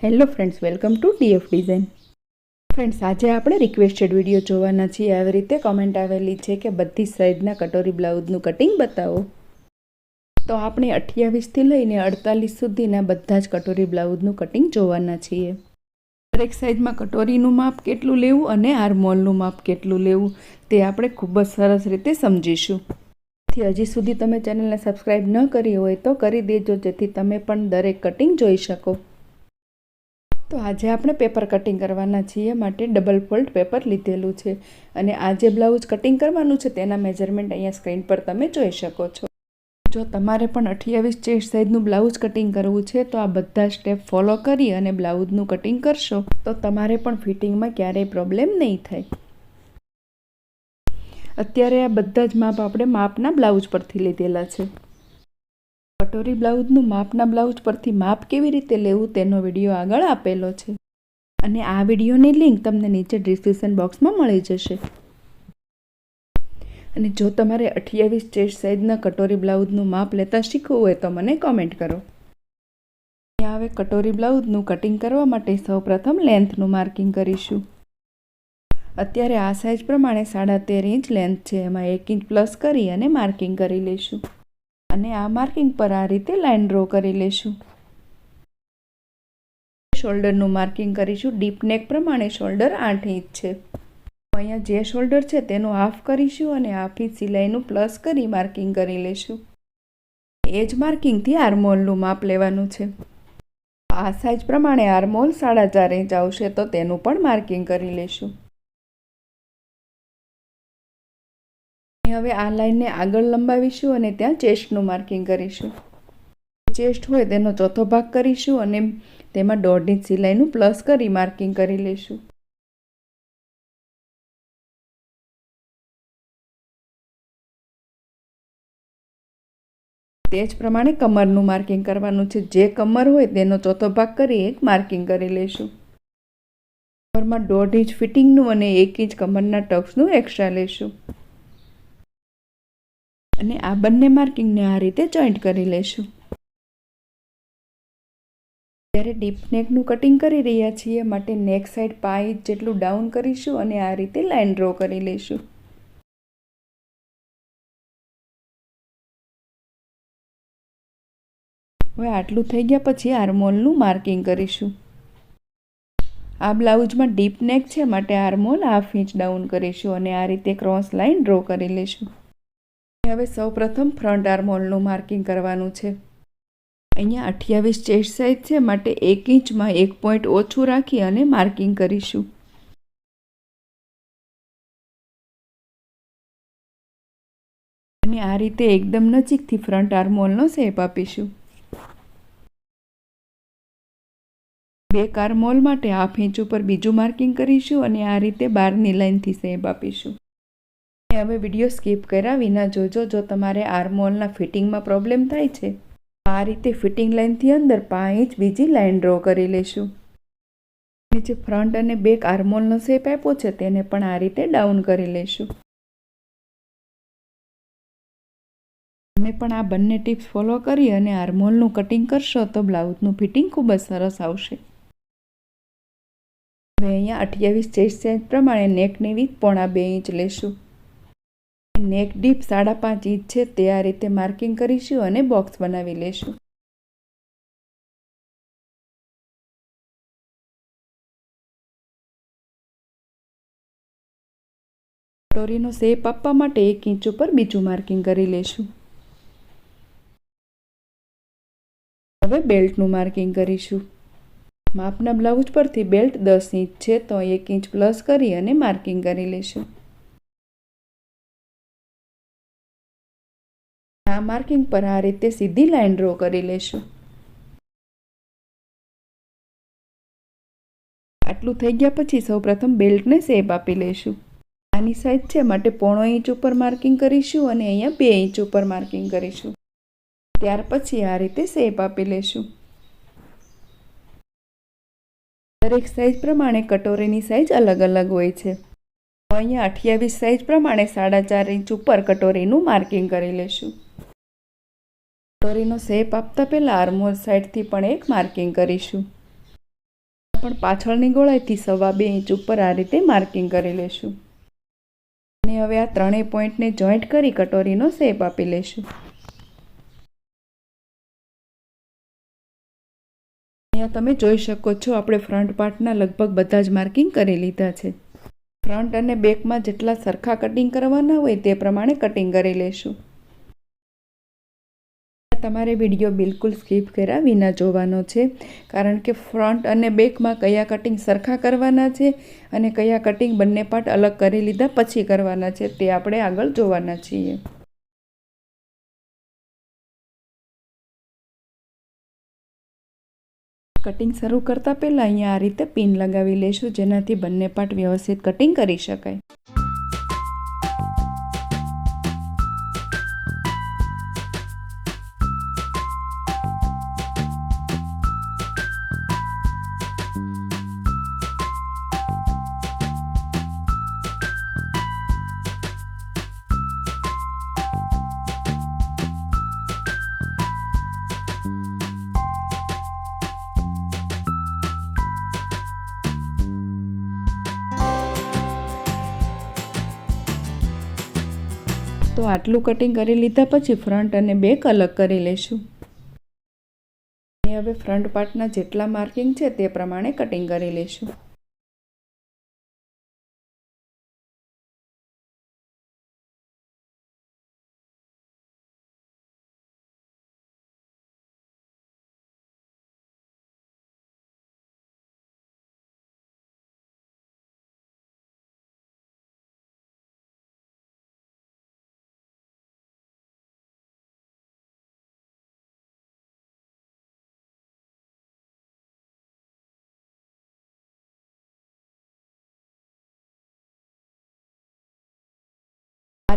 Hello friends, welcome to DF design. Friends, આજે આપણે requested video જોવાના છીએ. આવી રીતે કોમેન્ટ આવેલી છે કે બધી સાઈઝના કટોરી બ્લાઉઝનું કટિંગ બતાવો. તો આપણે અઠ્યાવીસથી લઈને અડતાલીસ સુધીના બધા જ કટોરી બ્લાઉઝનું કટિંગ જોવાના છીએ. દરેક સાઈઝમાં કટોરીનું માપ કેટલું લેવું અને આર્મોલનું માપ કેટલું લેવું તે આપણે ખૂબ જ સરસ રીતે સમજીશું. હજી સુધી તમે ચેનલને સબસ્ક્રાઈબ ન કરી હોય તો કરી દેજો, જેથી તમે પણ દરેક કટિંગ જોઈ શકો. તો આજે આપણે પેપર કટિંગ કરવાના છીએ. માટે ડબલ ફોલ્ડ પેપર લીધેલું છે. અને આ જે બ્લાઉઝ કટિંગ કરવાનું છે, તેના મેજરમેન્ટ અહીંયા સ્ક્રીન પર તમે જોઈ શકો છો. જો તમારે પણ અઠ્યાવીસ ચેસ્ટ સાઇઝનું બ્લાઉઝ કટિંગ કરવું છે, તો આ બધા સ્ટેપ ફોલો કરી અને બ્લાઉઝનું કટિંગ કરશો, તો તમારે પણ ફિટિંગમાં ક્યારેય પ્રોબ્લેમ નહીં થાય. અત્યારે આ બધા જ માપ આપણે માપના બ્લાઉઝ પરથી લીધેલા છે. કટોરી બ્લાઉઝનું માપના બ્લાઉઝ પરથી માપ કેવી રીતે લેવું તેનો વીડિયો આગળ આપેલો છે. અને આ વિડીયોની લિંક તમને નીચે ડિસ્ક્રિપ્શન બોક્સમાં મળી જશે. અને જો તમારે અઠ્યાવીસ ચેસ્ટ સાઇઝના કટોરી બ્લાઉઝનું માપ લેતા શીખવું હોય તો મને કોમેન્ટ કરો. અહીંયા હવે કટોરી બ્લાઉઝનું કટિંગ કરવા માટે સૌપ્રથમ લેન્થનું માર્કિંગ કરીશું. અત્યારે આ સાઇઝ પ્રમાણે સાડા તેર ઇંચ લેન્થ છે. એમાં એક ઇંચ પ્લસ કરી અને માર્કિંગ કરી લઈશું. અને આ માર્કિંગ પર આ રીતે લાઇન ડ્રો કરી લઈશું શોલ્ડરનું માર્કિંગ કરીશું. ડીપ નેક પ્રમાણે શોલ્ડર આઠ ઇંચ છે. અહીંયા જે શોલ્ડર છે તેનું હાફ કરીશું અને હાફ ઇંચ સિલાઈનું પ્લસ કરી માર્કિંગ કરી લઈશું એ જ માર્કિંગથી આર્મોલનું માપ લેવાનું છે. આ સાઇઝ પ્રમાણે આર્મોલ સાડા ચાર ઇંચ આવશે તો તેનું પણ માર્કિંગ કરી લઈશું હવે આ લાઈનને આગળ લંબાવીશું અને ત્યાં ચેસ્ટનું માર્કિંગ કરીશું. ચેસ્ટ હોય તેનો ચોથો ભાગ કરીશું અને તેમાં દોઢ ઇંચ સિલાઈનું પ્લસ કરી માર્કિંગ કરી લઈશું. તે જ પ્રમાણે કમરનું માર્કિંગ કરવાનું છે. જે કમર હોય તેનો ચોથો ભાગ કરી એક માર્કિંગ કરી લઈશું. કમરમાં દોઢ ઇંચ ફિટિંગનું અને એક ઇંચ કમરના ટક્સનું એક્સ્ટ્રા લઈશું. અને આ બંને માર્કિંગને આ રીતે જોઈન્ટ કરી લઈશું જ્યારે ડીપ નેકનું કટિંગ કરી રહ્યા છીએ, માટે નેક સાઈડ પાઈ જેટલું ડાઉન કરીશું અને આ રીતે લાઇન ડ્રો કરી લઈશું હવે આટલું થઈ ગયા પછી આર્મોલનું માર્કિંગ કરીશું. આ બ્લાઉઝમાં ડીપ નેક છે, માટે આર્મોલ હાફ ઇંચ ડાઉન કરીશું અને આ રીતે ક્રોસ લાઇન ડ્રો કરી લઈશું હવે સૌ પ્રથમ ફ્રન્ટ આર્મોલનું માર્કિંગ કરવાનું છે. અહીંયા અઠ્યાવીસ ચેસ્ટ સાઇઝ છે, માટે એક ઇંચમાં એક પોઈન્ટ ઓછું રાખી અને માર્કિંગ કરીશું. અને આ રીતે એકદમ નજીકથી ફ્રન્ટ આર્મોલનો શેપ આપીશું. બે કાર મોલ માટે હાફ ઇંચ ઉપર બીજું માર્કિંગ કરીશું અને આ રીતે બારની લાઇનથી શેપ આપીશું. હવે વીડિયો સ્કીપ કર્યા વિના જોજો, જો તમારે આર્મોલના ફિટિંગમાં પ્રોબ્લેમ થાય છે આ રીતે ફિટિંગ લાઇનથી અંદર પાંચ ઇંચ બીજી લાઇન ડ્રો કરી લઈશું નીચે ફ્રન્ટ અને બેક આર્મોલનો શેપ આપ્યો છે, તેને પણ આ રીતે ડાઉન કરી લઈશું તમે પણ આ બંને ટિપ્સ ફોલો કરી અને આર્મોલનું કટિંગ કરશો, તો બ્લાઉઝનું ફિટિંગ ખૂબ જ સરસ આવશે. હવે અહીંયા અઠ્યાવીસ ચેસ્ટ સાઇઝ પ્રમાણે નેકની વીથ પોણા બે ઇંચ લેશું. નેક ડીપ સાડા પાંચ ઇંચ છે, તે આ રીતે માર્કિંગ કરીશું અને બોક્સ બનાવી લેશું. કટોરીનો શેપ આપવા માટે એક ઇંચ ઉપર બીજું માર્કિંગ કરી લેશું. હવે બેલ્ટનું માર્કિંગ કરીશું. માપના બ્લાઉઝ પરથી બેલ્ટ દસ ઇંચ છે, તો એક ઇંચ પ્લસ કરી અને માર્કિંગ કરી લેશું. આ માર્કિંગ પર આ રીતે સીધી લાઈન ડ્રો કરી લેશું. આટલું થઈ ગયા પછી સૌપ્રથમ બેલ્ટને શેપ આપી લઈશું આની સાઈઝ છે માટે પોણો ઇંચ ઉપર માર્કિંગ કરીશું અને અહીંયા બે ઇંચ ઉપર માર્કિંગ કરીશું. ત્યાર પછી આ રીતે શેપ આપી લેશું. દરેક સાઈઝ પ્રમાણે કટોરીની સાઈઝ અલગ અલગ હોય છે. અહીંયા અઠ્યાવીસ સાઈઝ પ્રમાણે સાડા ચાર ઇંચ ઉપર કટોરીનું માર્કિંગ કરી લેશું. કટોરીનો શેપ આપતા પહેલાં આર્મોલ સાઈડથી પણ એક માર્કિંગ કરીશું. પણ પાછળની ગોળાઈથી સવા બે ઇંચ ઉપર આ રીતે માર્કિંગ કરી લેશું. અને હવે આ ત્રણેય પોઈન્ટને જોઈન્ટ કરી કટોરીનો શેપ આપી લેશું. અહીંયા તમે જોઈ શકો છો, આપણે ફ્રન્ટ પાર્ટના લગભગ બધા જ માર્કિંગ કરી લીધા છે. ફ્રન્ટ અને બેકમાં જેટલા સરખા કટિંગ કરવાના હોય તે પ્રમાણે કટિંગ કરી લેશું. તમારે વીડિયો બિલકુલ સ્કીપ કર્યા વિના જોવાનો છે. કારણ કે ફ્રન્ટ અને બેકમાં કયા કટિંગ સરખા કરવાના છે અને કયા કટિંગ બંને પાર્ટ અલગ કરી લીધા પછી કરવાના છે તે આપણે આગળ જોવાના છીએ. કટિંગ શરૂ કરતાં પહેલાં અહીંયા આ રીતે પિન લગાવી લેશું જેનાથી બંને પાર્ટ વ્યવસ્થિત કટિંગ કરી શકાય. તો આટલું કટિંગ કરી લીધા પછી ફ્રન્ટ અને બેક અલગ કરી લઈશું હવે ફ્રન્ટ પાર્ટના જેટલા માર્કિંગ છે તે પ્રમાણે કટિંગ કરી લેશું.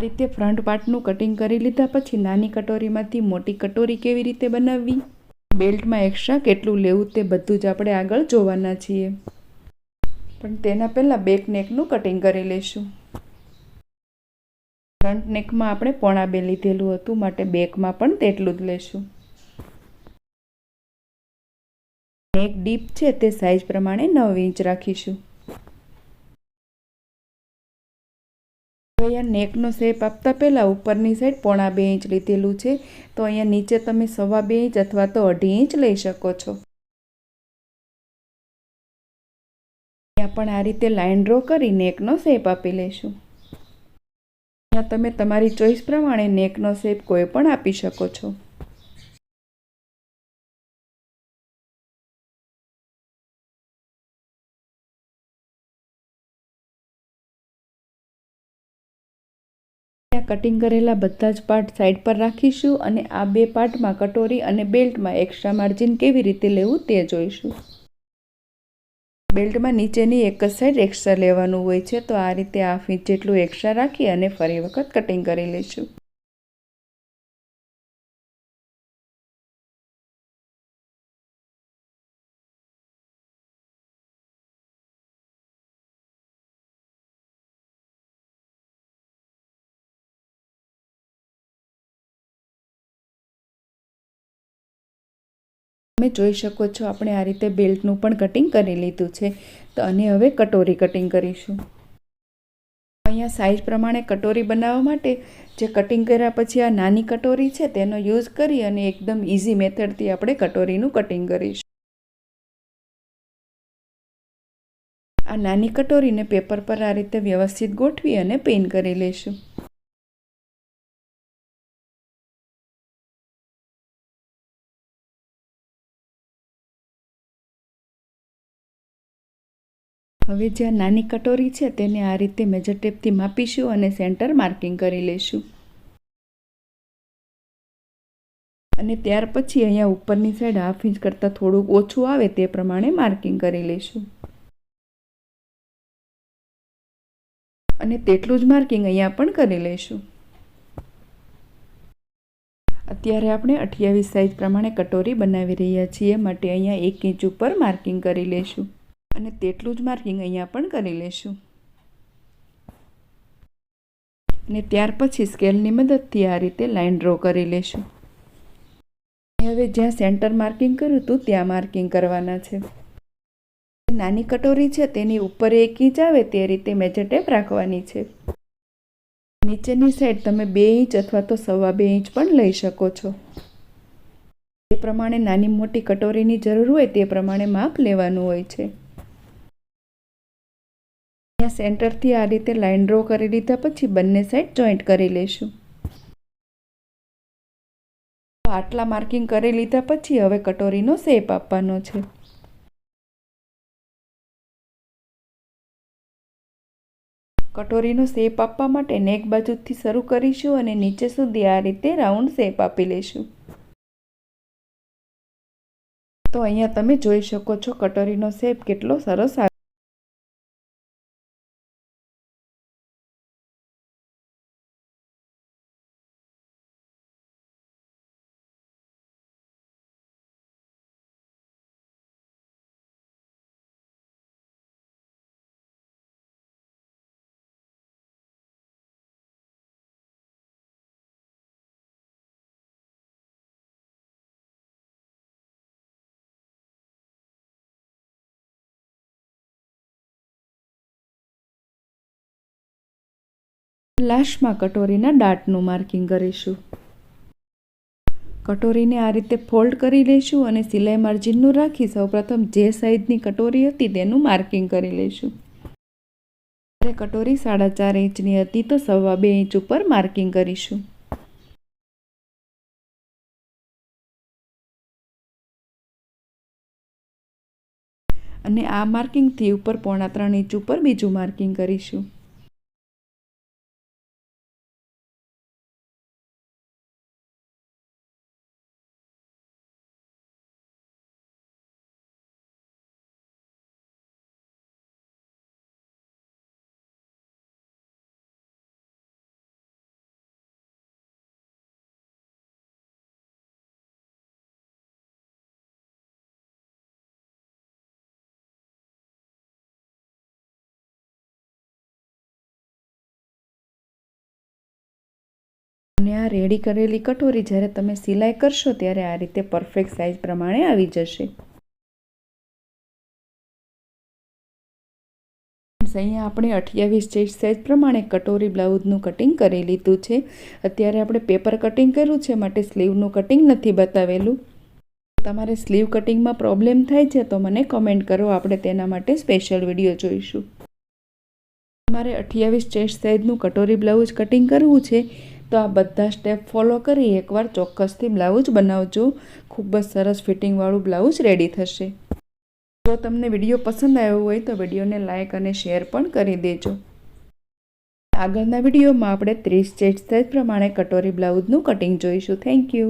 રીતે ફ્રન્ટ પાર્ટનું કટિંગ કરી લીધા પછી નાની કટોરીમાંથી મોટી કટોરી કેવી રીતે બનાવવી? બેલ્ટમાં એક્સ્ટ્રા કેટલું લેવું તે બધું જ આપણે આગળ જોવાના છીએ. પણ તેના પહેલાં બેક નેકનું કટિંગ કરી લઈશું. ફ્રન્ટ નેકમાં આપણે પોણા બે લીધેલું હતું, માટે બેકમાં પણ તેટલું જ લેશું. નેક ડીપ છે તે સાઇઝ પ્રમાણે નવ ઇંચ રાખીશું. અહીંયા નેકનો શેપ આપતા પહેલાં ઉપરની સાઈડ પોણા બે ઇંચ લીધેલું છે. તો અહીંયા નીચે તમે સવા બે ઇંચ અથવા તો અઢી ઇંચ લઈ શકો છો. અહીંયા પણ આ રીતે લાઇન ડ્રો કરી નેકનો શેપ આપી લેશું. અહીંયા તમે તમારી ચોઈસ પ્રમાણે નેકનો શેપ કોઈ પણ આપી શકો છો. કટિંગ કરેલા બધા જ પાર્ટ સાઈડ પર રાખીશું અને આ બે પાર્ટમાં કટોરી અને બેલ્ટમાં એક્સ્ટ્રા માર્જિન કેવી રીતે લેવું તે જોઈશું. બેલ્ટમાં નીચેની એક જ સાઈડ એક્સ્ટ્રા લેવાનું હોય છે, તો આ રીતે હાફ ઇંચ જેટલું એક્સ્ટ્રા રાખી અને ફરી વખત કટિંગ કરી લઈશું. તમે જોઈ શકો છો, આપણે આ રીતે બેલ્ટનું પણ કટિંગ કરી લીધું છે. તો અને હવે કટોરી કટિંગ કરીશું. અહીંયા સાઇઝ પ્રમાણે કટોરી બનાવવા માટે જે કટિંગ કર્યા પછી આ નાની કટોરી છે, તેનો યુઝ કરી અને એકદમ ઇઝી મેથડથી આપણે કટોરીનું કટિંગ કરીશું. આ નાની કટોરીને પેપર પર આ રીતે વ્યવસ્થિત ગોઠવી અને પેન કરી લઈશું હવે જે નાની કટોરી છે તેને આ રીતે મેજર ટેપથી માપીશું અને સેન્ટર માર્કિંગ કરી લઈશું. અને ત્યાર પછી અહીંયા ઉપરની સાઈડ હાફ ઇંચ કરતાં થોડુંક ઓછું આવે તે પ્રમાણે માર્કિંગ કરી લઈશું. અને તેટલું જ માર્કિંગ અહીંયા પણ કરી લઈશું. અત્યારે આપણે અઠ્યાવીસ સાઇઝ પ્રમાણે કટોરી બનાવી રહ્યા છીએ, માટે અહીંયા એક ઇંચ ઉપર માર્કિંગ કરી લઈશું. અને તેટલું જ માર્કિંગ અહીંયા પણ કરી લેશું. અને ત્યાર પછી સ્કેલની મદદથી આ રીતે લાઇન ડ્રો કરી લેશું. હવે જ્યાં સેન્ટર માર્કિંગ કર્યું હતું, ત્યાં માર્કિંગ કરવાના છે. નાની કટોરી છે, તેની ઉપર એક ઇંચ આવે તે રીતે મેજર ટેપ રાખવાની છે. નીચેની સાઈડ તમે બે ઇંચ અથવા તો સવા બે ઇંચ પણ લઈ શકો છો. જે પ્રમાણે નાની મોટી કટોરીની જરૂર હોય તે પ્રમાણે માપ લેવાનું હોય છે. અહીંયા સેન્ટરથી આ રીતે લાઇન ડ્રો કરી લીધા પછી બંને સાઈડ જોઈન્ટ કરી લઈશું આટલા માર્કિંગ કરી લીધા પછી હવે કટોરીનો શેપ આપવાનો છે. કટોરીનો શેપ આપવા માટે નેક બાજુથી શરૂ કરીશું અને નીચે સુધી આ રીતે રાઉન્ડ શેપ આપી લઈશું તો અહીંયા તમે જોઈ શકો છો કટોરીનો શેપ કેટલો સરસ લાસ્ટમાં કટોરીના ડાટનું માર્કિંગ કરીશું. કટોરીને આ રીતે ફોલ્ડ કરી લઈશું અને સિલાઈ માર્જિનનું રાખી સૌપ્રથમ જે સાઈઝની કટોરી હતી તેનું માર્કિંગ કરી લઈશું. જ્યારે કટોરી સાડા ચાર ઇંચની હતી તો સવા બે ઇંચ ઉપર માર્કિંગ કરીશું. અને આ માર્કિંગથી ઉપર પોણા ત્રણ ઇંચ ઉપર બીજું માર્કિંગ કરીશું. અને આ રેડી કરેલી કટોરી જ્યારે તમે સિલાઈ કરશો ત્યારે આ રીતે પરફેક્ટ સાઇઝ પ્રમાણે આવી જશે. અહીંયા આપણે અઠ્યાવીસ ચેસ્ટ સાઇઝ પ્રમાણે કટોરી બ્લાઉઝનું કટિંગ કરી લીધું છે. અત્યારે આપણે પેપર કટિંગ કર્યું છે, માટે સ્લીવનું કટિંગ નથી બતાવેલું. તમારે સ્લીવ કટિંગમાં પ્રોબ્લેમ થાય છે તો મને કમેન્ટ કરો, આપણે તેના માટે સ્પેશિયલ વીડિયો જોઈશું. તમારે અઠ્યાવીસ ચેસ્ટ સાઇઝનું કટોરી બ્લાઉઝ કટિંગ કરવું છે. તો આ બધા સ્ટેપ ફોલો કરી એકવાર ચોક્કસથી બ્લાઉઝ બનાવજો. ખૂબ જ સરસ ફિટિંગવાળું બ્લાઉઝ રેડી થશે. જો તમને વીડિયો પસંદ આવ્યો હોય તો વિડીયોને લાઇક અને શેર પણ કરી દેજો. આગળના વિડીયોમાં આપણે ત્રીસ ચેટ સાઇઝ પ્રમાણે કટોરી બ્લાઉઝનું કટિંગ જોઈશું. Thank you